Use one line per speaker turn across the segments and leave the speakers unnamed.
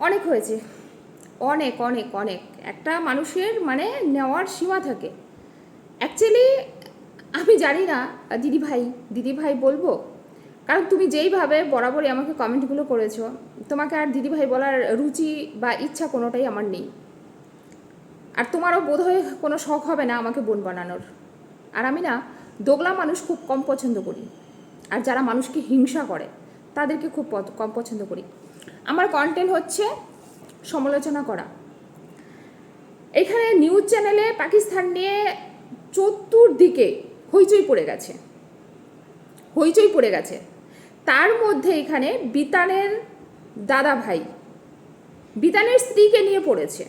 অনেক হয়েছে। অনেক অনেক অনেক। একটা মানুষের মানে নেওয়ার সীমা থাকে। অ্যাকচুয়ালি আমি জানি না দিদি ভাই দিদি ভাই বলব? কারণ তুমি যেইভাবে বরাবরই আমাকে কমেন্টগুলো করেছ, তোমাকে আর দিদি ভাই বলার রুচি বা ইচ্ছা কোনোটাই আমার নেই। আর তোমারও বোধহয় কোনো শখ হবে না আমাকে বোন বানানোর। আর আমি না, দোগলা মানুষ খুব কম পছন্দ করি। আর যারা মানুষকে হিংসা করে, তাদেরকে খুব কম পছন্দ করি। আমার কন্টেন্ট হচ্ছে সমালোচনা করা। এখানে নিউজ চ্যানেলে পাকিস্তান নিয়ে চতুর্দিকে হইচই পড়ে গেছে। হইচই পড়ে গেছে। তার মধ্যে এখানে বিতানের দাদা ভাই, বিতানের স্ত্রীকে নিয়ে পড়েছে।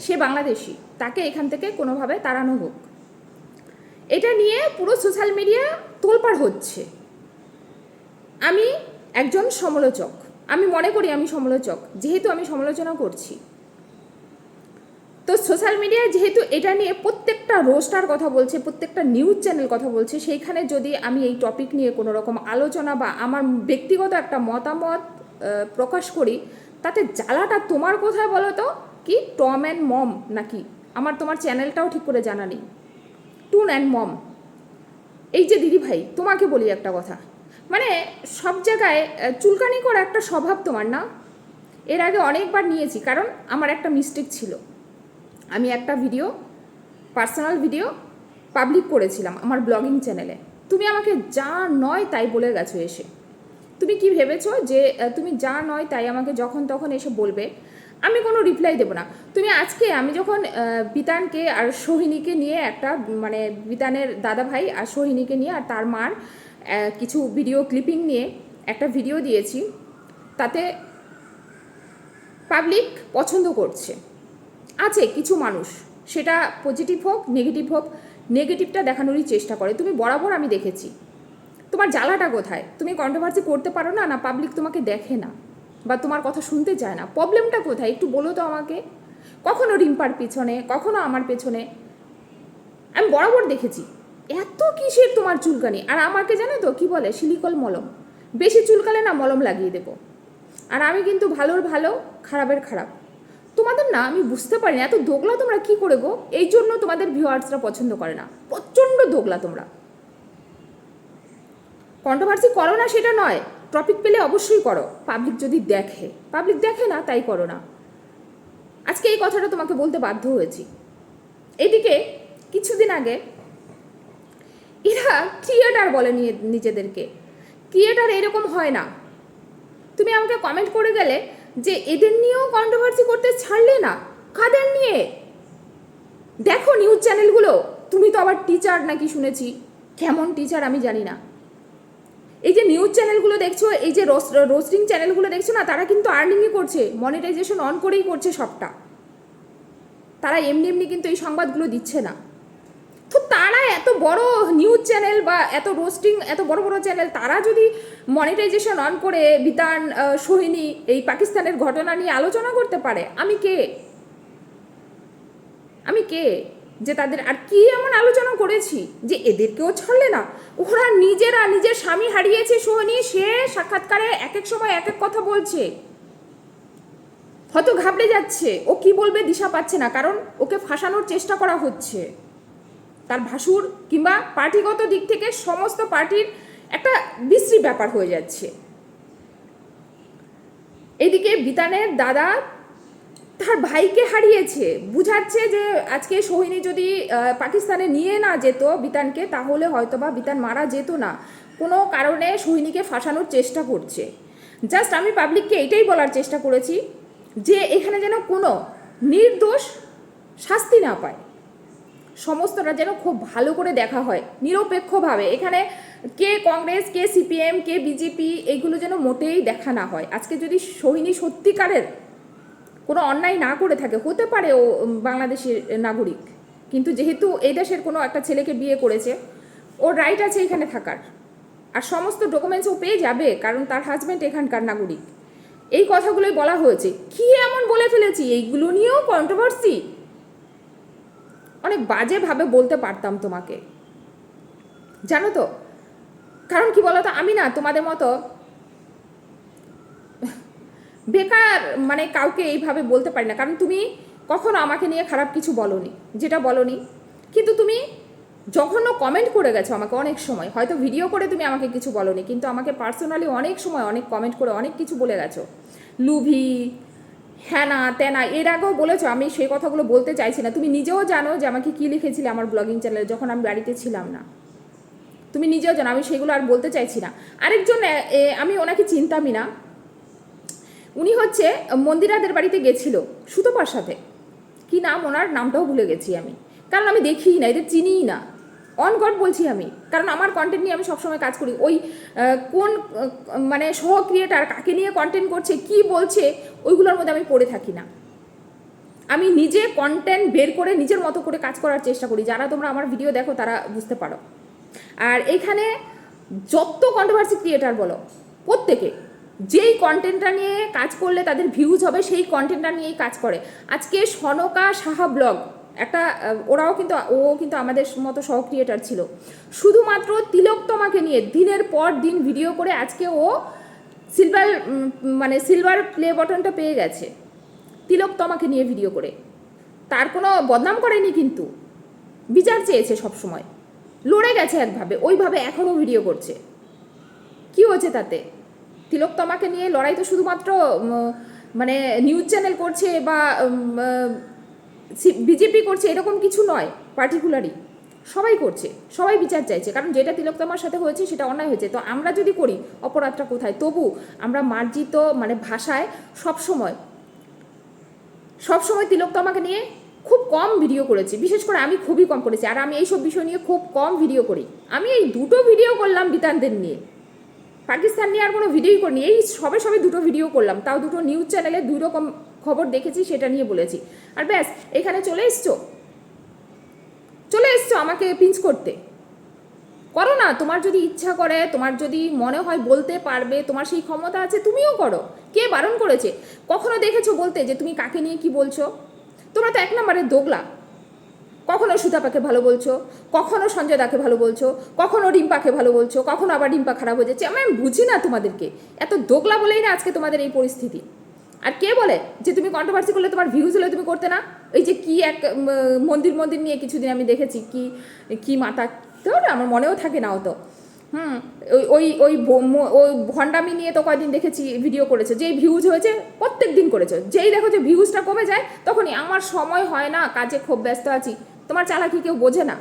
সে বাংলাদেশি, তাকে এখান থেকে কোনোভাবে তাড়ানো হোক। এটা নিয়ে পুরো সোশ্যাল মিডিয়া তোলপাড় হচ্ছে। আমি একজন সমালোচক। আমি মনে করি আমি সমালোচক, যেহেতু আমি সমালোচনা করছি। তো সোশ্যাল মিডিয়ায় যেহেতু এটা নিয়ে প্রত্যেকটা রোস্টার কথা বলছে, প্রত্যেকটা নিউজ চ্যানেল কথা বলছে, সেইখানে যদি আমি এই টপিক নিয়ে কোনো রকম আলোচনা বা আমার ব্যক্তিগত একটা মতামত প্রকাশ করি, তাতে জ্বালাটা তোমার কোথায় বলো তো? কি? টম অ্যান্ড মম নাকি? আমার তোমার চ্যানেলটাও ঠিক করে জানা নেই। টুন অ্যান্ড মম এই যে দিদি ভাই তোমাকে বলি একটা কথা। মানে সব জায়গায় চুলকানি করা একটা স্বভাব তোমার না? এর আগে অনেকবার নিয়েছি, কারণ আমার একটা মিস্টেক ছিল। আমি একটা ভিডিও পার্সোনাল ভিডিও পাবলিক করেছিলাম আমার ব্লগিং চ্যানেলে তুমি আমাকে যা নয় তাই বলে গেছো এসে। তুমি কি ভেবেছো যে তুমি যা নয় তাই আমাকে যখন তখন এসে বলবে? আমি কোনো রিপ্লাই দেবো না। তুমি আজকে আমি যখন বিতানকে আর সোহিনীকে নিয়ে একটা মানে বিতানের দাদা ভাই আর সোহিনীকে নিয়ে আর তার মার কিছু ভিডিও ক্লিপিং নিয়ে একটা ভিডিও দিয়েছি। তাতে পাবলিক পছন্দ করছে। আছে কিছু মানুষ, সেটা পজিটিভ হোক নেগেটিভ হোক নেগেটিভটা দেখানোরই চেষ্টা করে। তুমি বরাবর আমি দেখেছি। তোমার জ্বালাটা কোথায়? তুমি কন্ট্রোভার্সি করতে পারো না না পাবলিক তোমাকে দেখে না বা তোমার কথা শুনতে চায় না। প্রবলেমটা কোথায়? একটু বলো তো আমাকে। কখনো রিম্পার পেছনে, কখনো আমার পেছনে? আমি বরাবর দেখেছি। এত কিসের তোমার চুলকানি? আর আমাকে জানো তো, কি বলে? সিলিকল মলম। বেশি চুলকালে না মলম লাগিয়ে দেবো। আর আমি কিন্তু ভালোর ভালো, খারাপের খারাপ। তোমাদের না, আমি বুঝতে পারি না, এত দোগলা তোমরা কি করে গো? এই জন্য তোমাদের ভিউয়ার্সরা পছন্দ করে না। প্রচণ্ড দোগলা তোমরা। কন্ট্রোভার্সি করো না, সেটা নয়। টপিক পেলে অবশ্যই করো। পাবলিক যদি দেখে। পাবলিক দেখে না, তাই করো না। আজকে এই কথাটা তোমাকে বলতে বাধ্য হয়েছি। এদিকে, কিছুদিন আগে এরা ক্রিয়েটার বলে নিয়ে, নিজেদেরকে। ক্রিয়েটার এরকম হয় না। তুমি আমাকে কমেন্ট করে গেলে যে এদের নিয়েও কন্ট্রোভার্সি করতে ছাড়লে না? কাদের নিয়ে? দেখো নিউজ চ্যানেলগুলো তুমি তো আবার টিচার নাকি শুনেছি। কেমন টিচার আমি জানি না। এই যে নিউজ চ্যানেলগুলো দেখছ, এই যে রোস্টিং চ্যানেলগুলো দেখছ না, তারা কিন্তু আর্নিংই করছে মনিটাইজেশন অন করেই করছে সবটা। তারা এমনি এমনি কিন্তু এই সংবাদগুলো দিচ্ছে না। তো তারা এত বড় নিউজ চ্যানেল বা এত রোস্টিং এত বড় বড় চ্যানেল তারা যদি মনিটাইজেশন অন করে বিতান সোহিনী এই পাকিস্তানের ঘটনা নিয়ে আলোচনা করতে পারে, আমি কে? আমি কে? যে তাদের আর কি এমন আলোচনা করেছি যে এদেরকেও ছাড়লে না? ওরা নিজেরা নিজের স্বামী হারিয়েছে সোহিনী, সে সাক্ষাৎকারে এক এক সময় এক এক কথা বলছে। হয়তো ঘাবড়ে যাচ্ছে। ও কি বলবে দিশা পাচ্ছে না, কারণ ওকে ফাঁসানোর চেষ্টা করা হচ্ছে। তার ভাসুর কিংবা পার্টিগত দিক থেকে সমস্ত পার্টির একটা বিশ্রী ব্যাপার হয়ে যাচ্ছে। এদিকে বিতানের দাদা তার ভাইকে হারিয়েছে। বুঝাচ্ছে যে আজকে সোহিনী যদি পাকিস্তানে নিয়ে না যেত বিতানকে, তাহলে হয়তো বা বিতান মারা যেত না। কোনো কারণে সোহিনীকে ফাঁসানোর চেষ্টা করছে। জাস্ট আমি পাবলিককে এটাই বলার চেষ্টা করেছি যে এখানে যেন কোনো নির্দোষ শাস্তি না পায়। সমস্তটা যেন খুব ভালো করে দেখা হয়, নিরপেক্ষভাবে। এখানে কে কংগ্রেস, কে সিপিএম, কে বিজেপি এইগুলো যেন মোটেই দেখা না হয়। আজকে যদি সোহিনী সত্যিকারের কোনো অন্যায় না করে থাকে, হতে পারে ও বাংলাদেশের নাগরিক, কিন্তু যেহেতু এই দেশের কোনো একটা ছেলেকে বিয়ে করেছে, ওর রাইট আছে এখানে থাকার। আর সমস্ত ডকুমেন্টস ও পেয়ে যাবে, কারণ তার হাজব্যান্ড এখানকার নাগরিক। এই কথাগুলোই বলা হয়েছে। কি এমন বলে ফেলেছি? এইগুলো নিয়েও কন্ট্রোভার্সি অনেক বাজেভাবে বলতে পারতাম তোমাকে। জানো তো? কারণ কি বলতো? আমি না তোমাদের মতো বেকার মানে কাউকে এইভাবে বলতে পারি না। কারণ তুমি কখনো আমাকে নিয়ে খারাপ কিছু বলনি, যেটা বলনি। কিন্তু তুমি জঘন্য কমেন্ট করে গেছো আমাকে অনেক সময়, হয়তো ভিডিও করে তুমি আমাকে কিছু বলনি, কিন্তু আমাকে পার্সোনালি অনেক সময় অনেক কমেন্ট করে অনেক কিছু বলে গেছো। লুভি হ্যানা তেনা এর আগেও বলেছ, আমি সেই কথাগুলো বলতে চাইছি না। তুমি নিজেও জানো যে আমাকে কী লিখেছিলে আমার ব্লগিং চ্যানেলে যখন আমি বাড়িতে ছিলাম না। তুমি নিজেও জানো, আমি সেগুলো আর বলতে চাইছি না। আরেকজন আমি ওনাকে চিনতামই না। উনি হচ্ছে মন্দিরাদের বাড়িতে গেছিল, সুতোপার সাথে। কি নাম ওনার? নামটাও ভুলে গেছি আমি। কারণ আমি দেখিই না, এদের চিনিই না। অন গড বলছি আমি। কারণ আমার কন্টেন্ট নিয়ে আমি সবসময় কাজ করি। ওই কোন মানে সহ ক্রিয়েটার কাকে নিয়ে কন্টেন্ট করছে, কি বলছে, ওইগুলোর মধ্যে আমি পড়ে থাকি না। আমি নিজে কন্টেন্ট বের করে নিজের মতো করে কাজ করার চেষ্টা করি। যারা তোমরা আমার ভিডিও দেখো, তারা বুঝতে পারো। আর এইখানে যত কন্ট্রোভার্সি ক্রিয়েটার বলো, প্রত্যেকে, যেই কন্টেন্টটা নিয়ে কাজ করলে তাদের ভিউজ হবে, সেই কন্টেন্টটা নিয়েই কাজ করে। আজকে সনকা সাহা ব্লগ একটা ওরাও কিন্তু, ও কিন্তু আমাদের মতো সহ ক্রিয়েটার ছিল। শুধুমাত্র তিলোত্তমাকে নিয়ে দিনের পর দিন ভিডিও করে আজকে ও সিলভার মানে সিলভার প্লে বটনটা পেয়ে গেছে। তিলোত্তমাকে নিয়ে ভিডিও করে। তার কোনো বদনাম করেনি কিন্তু। বিচার চেয়েছে সবসময়। লড়ে গেছে একভাবে, ওইভাবে এখনও ভিডিও করছে। কি হয়েছে তাতে? তিলোত্তমাকে নিয়ে লড়াই তো শুধুমাত্র মানে নিউজ চ্যানেল করছে বা বিজেপি করছে এরকম কিছু নয় পার্টিকুলারই সবাই করছে, সবাই বিচার চাইছে, কারণ যেটা তিলোত্তমার সাথে হয়েছে সেটা অন্যায় হয়েছে। তো আমরা যদি করি অপরাধটা কোথায়? তবু আমরা মার্জিত মানে ভাষায় সবসময় সবসময় তিলোত্তমাকে নিয়ে খুব কম ভিডিও করেছি। বিশেষ করে আমি খুবই কম করেছি। আর আমি এইসব বিষয় নিয়ে খুব কম ভিডিও করি। আমি এই দুটো ভিডিও করলাম বিতানদের নিয়ে। পাকিস্তান নিয়ে আর কোনো ভিডিওই করিনি। এই সবে সবে দুটো ভিডিও করলাম। তাও দুটো নিউজ চ্যানেলে দুই রকম খবর দেখেছি, সেটা নিয়ে বলেছি। আর ব্যাস, এখানে চলে এসছো? চলে এসছো আমাকে পিঞ্চ করতে? করো না, তোমার যদি ইচ্ছা করে, তোমার যদি মনে হয় বলতে পারবে, তোমার সেই ক্ষমতা আছে, তুমিও করো। কে বারণ করেছে? কখনো দেখেছ বলতে যে তুমি কাকে নিয়ে কি বলছো? তোমরা তো এক নম্বরে দোগলা। কখনো সুতাপাকে ভালো বলছো, কখনো সঞ্জয় দাকে ভালো বলছো, কখনো রিম্পাকে ভালো বলছো, কখনো আবার রিম্পা খারাপ হয়ে যাচ্ছে আমি বুঝি না তোমাদেরকে। এত দোগলা বলেই না আজকে তোমাদের এই পরিস্থিতি। আর কে বলে যে তুমি কন্ট্রোভার্সি করলে তোমার ভিউজ হলে তুমি করতে না? এই যে কি এক মন্দির মন্দির নিয়ে কিছুদিন আমি দেখেছি, কি কি মাতা, তো আমার মনেও থাকে না অত। হুম, ওই ওই ওই ওই ভণ্ডামি নিয়ে তো কয়দিন দেখেছি ভিডিও করেছে। যেই ভিউজ হয়েছে, প্রত্যেক দিন করেছে। যেই দেখো যে ভিউজটা কমে যায়, তখনই আমার সময় হয় না, কাজে খুব ব্যস্ত আছি। তোমার চালাকি কেউ বোঝে না?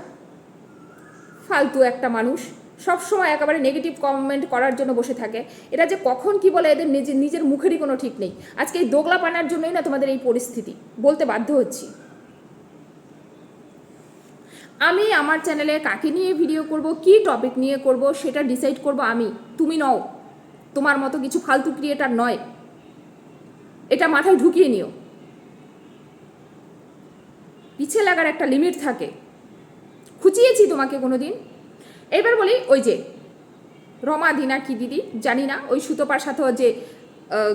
ফালতু একটা মানুষ। সব সময় একেবারে নেগেটিভ কমেন্ট করার জন্য বসে থাকে। এরা যে কখন কি বলে এদের নিজের নিজের মুখেরই কোনো ঠিক নেই। আজকে এই দোগলা পানার জন্যই না তোমাদের এই পরিস্থিতি। বলতে বাধ্য হচ্ছি। আমি আমার চ্যানেলে কাকে নিয়ে ভিডিও করব, কি টপিক নিয়ে করব, সেটা ডিসাইড করব আমি। তুমি নও। তোমার মতো কিছু ফালতু ক্রিয়েটার নয়। এটা মাথায় ঢুকিয়ে নিও। পিছে লাগার একটা লিমিট থাকে। খুঁচিয়েছি তোমাকে কোনো দিন এবার বলি ওই যে রমা, দিনা কি দিদি, জানি না, ওই সুতোপার সাথেও যে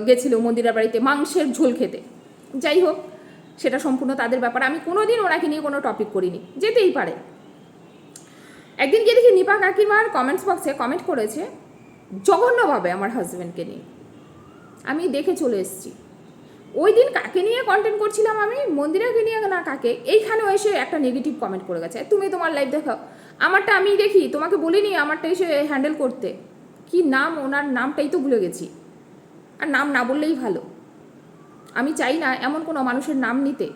গেছিল মন্দিরের বাড়িতে মাংসের ঝোল খেতে। যাই হোক, সেটা সম্পূর্ণ তাদের ব্যাপার। আমি কোনোদিন ওনাকে নিয়ে কোনো টপিক করিনি, যেতেই পারে। একদিন গিয়ে দেখি নিপা কাকিমার কমেন্টস বক্সে কমেন্ট করেছে, জঘন্যভাবে আমার হাজব্যান্ডকে নিয়ে। আমি দেখে চলে এসেছি। ওই দিন কাকে নিয়ে কন্টেন্ট করছিলাম আমি? মন্দিরাকে নিয়ে না কাকে? এইখানেও এসে একটা নেগেটিভ কমেন্ট করে গেছে, তুমি তোমার লাইফ দেখাও। আমারটা আমি দেখি, তোমাকে বলিনি আমারটা এসে হ্যান্ডেল করতে। কি নাম ওনার নামটাই তো ভুলে গেছি। আর নাম না বললেই ভালো। আমি চাই না এমন কোনো মানুষের নাম নিতে,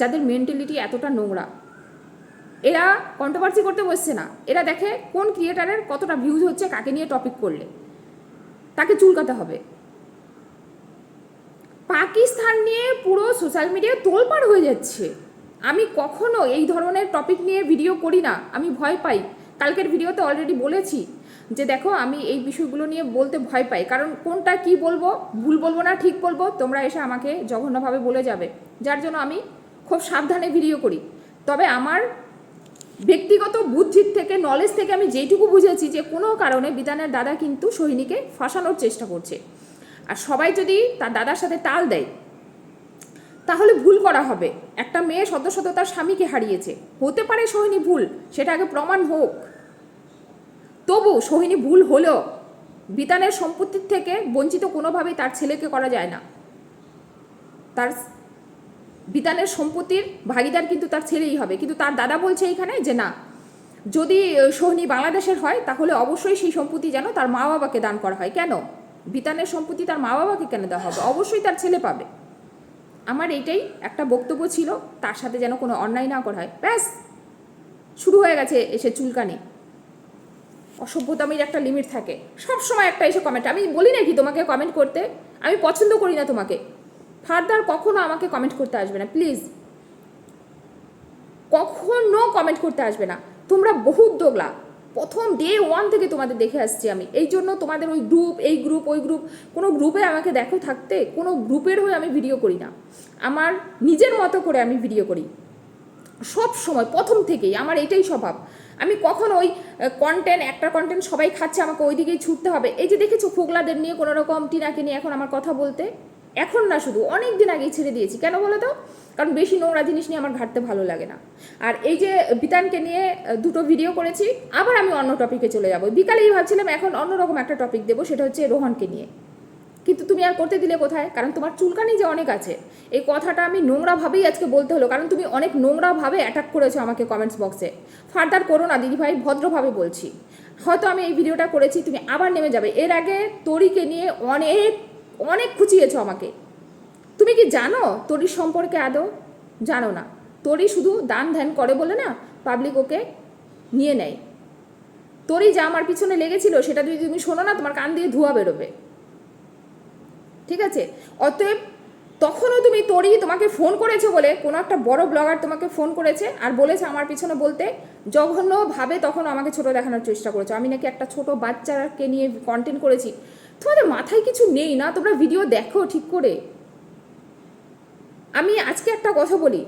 যাদের মেন্টালিটি এতটা নোংরা। এরা কন্ট্রোভার্সি করতে বসছে না। এরা দেখে কোন ক্রিয়েটারের কতটা ভিউজ হচ্ছে, কাকে নিয়ে টপিক করলে। তাকে চুলকাতে হবে। পাকিস্তান নিয়ে পুরো সোশ্যাল মিডিয়ায় তোলপাড় হয়ে যাচ্ছে। আমি কখনো এই ধরনের টপিক নিয়ে ভিডিও করি না, আমি ভয় পাই। কালকের ভিডিওতে অলরেডি বলেছি যে দেখো, আমি এই বিষয়গুলো নিয়ে বলতে ভয় পাই। কারণ কোনটা কি বলব, ভুল বলব না, ঠিক বলব, তোমরা এসে আমাকে জঘন্যভাবে বলে যাবে। যার জন্য আমি খুব সাবধানে ভিডিও করি। তবে আমার ব্যক্তিগত বুদ্ধির থেকে নলেজ থেকে আমি যেইটুকু বুঝেছি যে কোনো কারণে বিধানের দাদা কিন্তু সৈনিকে ফাঁসানোর চেষ্টা করছে। আর সবাই যদি তার দাদার সাথে তাল দেয় তাহলে ভুল করা হবে। একটা মেয়ে শত তার স্বামীকে হারিয়েছে। হতে পারে সোহিনী ভুল, সেটা আগে প্রমাণ হোক। তবু সোহিনী ভুল হলেও বিতানের সম্পত্তির থেকে বঞ্চিত কোনোভাবেই তার ছেলেকে করা যায় না। তার বিতানের সম্পত্তির ভাগিদার কিন্তু তার ছেলেই হবে। কিন্তু তার দাদা বলছে এইখানে যে না, যদি সোহনি বাংলাদেশের হয়, তাহলে অবশ্যই সেই সম্পত্তি যেন তার মা বাবাকে দান করা হয়। কেন? বিতানের সম্পত্তি তার মা বাবাকে কেন দেওয়া হবে? অবশ্যই তার ছেলে পাবে। আমার এইটাই একটা বক্তব্য ছিল, তার সাথে যেন কোনো অন্যায় না করা হয়। ব্যাস, শুরু হয়ে গেছে এসে চুলকানি। অসভ্যতামির একটা লিমিট থাকে। সব সময় একটা এসে কমেন্ট আমি বলি নাকি তোমাকে কমেন্ট করতে? আমি পছন্দ করি না তোমাকে। ফার্দার কখনো আমাকে কমেন্ট করতে আসবে না প্লিজ কখনো কমেন্ট করতে আসবে না। তোমরা বহুত দোগলা। প্রথম ডে ওয়ান থেকে তোমাদের দেখে আসছি আমি। এই জন্য তোমাদের ওই গ্রুপ এই গ্রুপ ওই গ্রুপ কোনো গ্রুপে আমাকে দেখো থাকতে, কোনো গ্রুপের হয়ে আমি ভিডিও করি না। আমার নিজের মতো করে আমি ভিডিও করি। সব সময়, প্রথম থেকেই, আমার এটাই স্বভাব। আমি কখন ওই কন্টেন্ট একটা কন্টেন্ট সবাই খাচ্ছে, আমাকে ওই দিকেই ছুটতে হবে। এই যে দেখেছ, ফোগলাদের নিয়ে কোনো রকম টিনাকে নিয়ে এখন আমার কথা বলতে? এখন না শুধু অনেক দিন আগেই ছেড়ে দিয়েছি। কেন বলো তো? কারণ বেশি নোংরা জিনিস নিয়ে আমার ঘাটতে ভালো লাগে না। আর এই যে বিতানকে নিয়ে দুটো ভিডিও করেছি, আবার আমি অন্য টপিকে চলে যাব। বিকালেই ভাবছিলাম এখন অন্যরকম একটা টপিক দেবো, সেটা হচ্ছে রোহনকে নিয়ে। কিন্তু তুমি আর করতে দিলে কোথায়? কারণ তোমার চুলকানি যে অনেক আছে, এই কথাটা আমি নোংরাভাবেই আজকে বলতে হলো। কারণ তুমি অনেক নোংরাভাবে অ্যাটাক করেছ আমাকে কমেন্টস বক্সে ফার্দার করো না, দিদিভাই, ভদ্রভাবে বলছি। হয়তো আমি এই ভিডিওটা করেছি, তুমি আবার নেমে যাবে। এর আগে তরিকে নিয়ে অনেক অনেক খুঁচিয়েছো আমাকে। তুমি কি জানো তরির সম্পর্কে আদৌ? জানো না। তরি শুধু দান ধ্যান করে বলে না পাবলিক ওকে নিয়ে নেয়। তরি যা আমার পিছনে লেগেছিল সেটা যদি তুমি শোনো না, তোমার কান দিয়ে ধোয়া বেরোবে। ঠিক আছে? অতএব তখনও তুমি তরি তোমাকে ফোন করেছ বলে, কোনো একটা বড় ব্লগার তোমাকে ফোন করেছে আর বলেছে আমার পিছনে বলতে জঘন্যভাবে তখন আমাকে ছোট দেখানোর চেষ্টা করেছ। আমি নাকি একটা ছোট বাচ্চাকে নিয়ে কন্টেন্ট করেছি। তোমাদের মাথায় কিছু নেই না? তোমরা ভিডিও দেখো ঠিক করে। আমি আজকে একটা কথা বলি।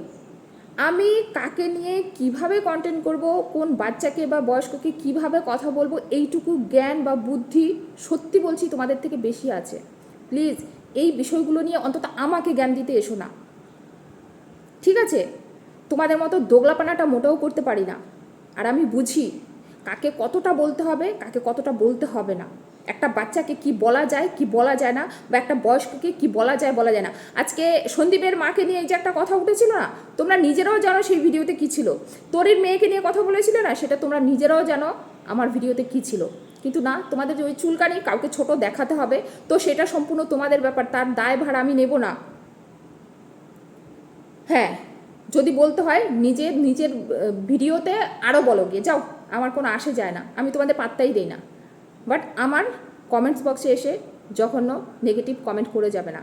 আমি কাকে নিয়ে কীভাবে কন্টেন্ট করব, কোন বাচ্চাকে বা বয়স্ককে কীভাবে কথা বলব, এইটুকু জ্ঞান বা বুদ্ধি সত্যি বলছি তোমাদের থেকে বেশি আছে। প্লিজ এই বিষয়গুলো নিয়ে অন্তত আমাকে জ্ঞান দিতে এসো না। ঠিক আছে? তোমাদের মতো দোগলাপানাটা মোটেও করতে পারি না। আর আমি বুঝি কাকে কতটা বলতে হবে, কাকে কতটা বলতে হবে না। একটা বাচ্চাকে কি বলা যায়, কি বলা যায় না, বা একটা বয়স্ককে কি বলা যায় বলা যায় না। আজকে সন্দীপের মাকে নিয়ে এই যে একটা কথা উঠেছিল না, তোমরা নিজেরাও জানো সেই ভিডিওতে কি ছিল। তোরির মেয়েকে নিয়ে কথা বলেছিলে না, সেটা তোমরা নিজেরাও জানো আমার ভিডিওতে কি ছিল। কিন্তু না, তোমাদের ওই চুলকানি কাউকে ছোট দেখাতে হবে, তো সেটা সম্পূর্ণ তোমাদের ব্যাপার, তার দায় ভাড়া আমি নেব না। হ্যাঁ যদি বলতে হয়, নিজের নিজের ভিডিওতে আরও বলো গিয়ে, যাও, আমার কোনো আসে যায় না, আমি তোমাদের পাত্তাই দিই না। বাট আমার কমেন্টস বক্সে এসে জঘন্য নেগেটিভ কমেন্ট করে যাবে না।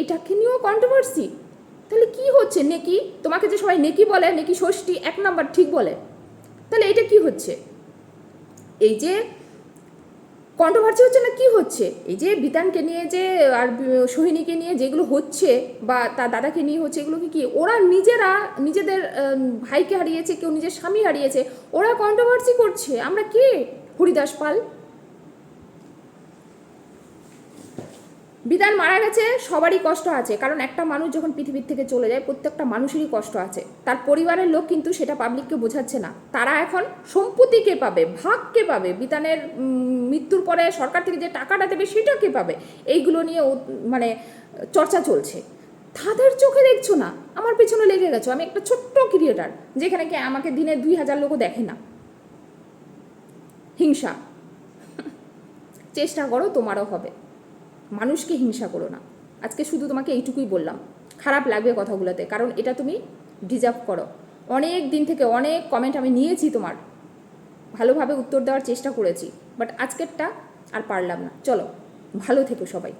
এটাকে নিয়েও কন্ট্রোভার্সি তাহলে কি হচ্ছে নেকি? তোমাকে যে সবাই নেকি বলে, নেকি ষষ্ঠী, এক নাম্বার ঠিক বলে। তাহলে এটা কি হচ্ছে? এই যে কন্ট্রোভার্সি হচ্ছে না কি হচ্ছে? এই যে বিতানকে নিয়ে যে, আর সোহিনীকে নিয়ে যেগুলো হচ্ছে বা তার দাদাকে নিয়ে হচ্ছে এগুলো কি ওরা নিজেরা, নিজেদের ভাইকে হারিয়েছে, কেউ নিজের স্বামী হারিয়েছে, ওরা কন্ট্রোভার্সি করছে। আমরা কে? হরিদাস পাল? বিধান মারা গেছে, সবারই কষ্ট আছে। কারণ একটা মানুষ যখন পৃথিবীর থেকে চলে যায়, প্রত্যেকটা মানুষেরই কষ্ট আছে। তার পরিবারের লোক কিন্তু সেটা পাবলিককে বোঝাচ্ছে না। তারা এখন সম্পত্তি কে পাবে? ভাগ কে পাবে? বিতানের মৃত্যুর পরে সরকার থেকে যে টাকাটা দেবে, সেটা কে পাবে? এইগুলো নিয়ে মানে চর্চা চলছে। তাদের চোখে দেখছ না? আমার পেছনে লেগে গেছো। আমি একটা ছোট্ট ক্রিয়েটার, যেখানে কি আমাকে দিনে দুই হাজার লোকও দেখে না। হিংসা। চেষ্টা করো, তোমারও হবে। মানুষকে হিংসা করো না। আজকে শুধু তোমাকে এইটুকুই বললাম। খারাপ লাগবে কথাগুলোতে, কারণ এটা তুমি ডিজার্ভ করো। অনেক দিন থেকে অনেক কমেন্ট আমি নিয়েছি তোমার। ভালোভাবে উত্তর দেওয়ার চেষ্টা করেছি বাট আজকেরটা আর পারলাম না। চলো, ভালো থেকো সবাই।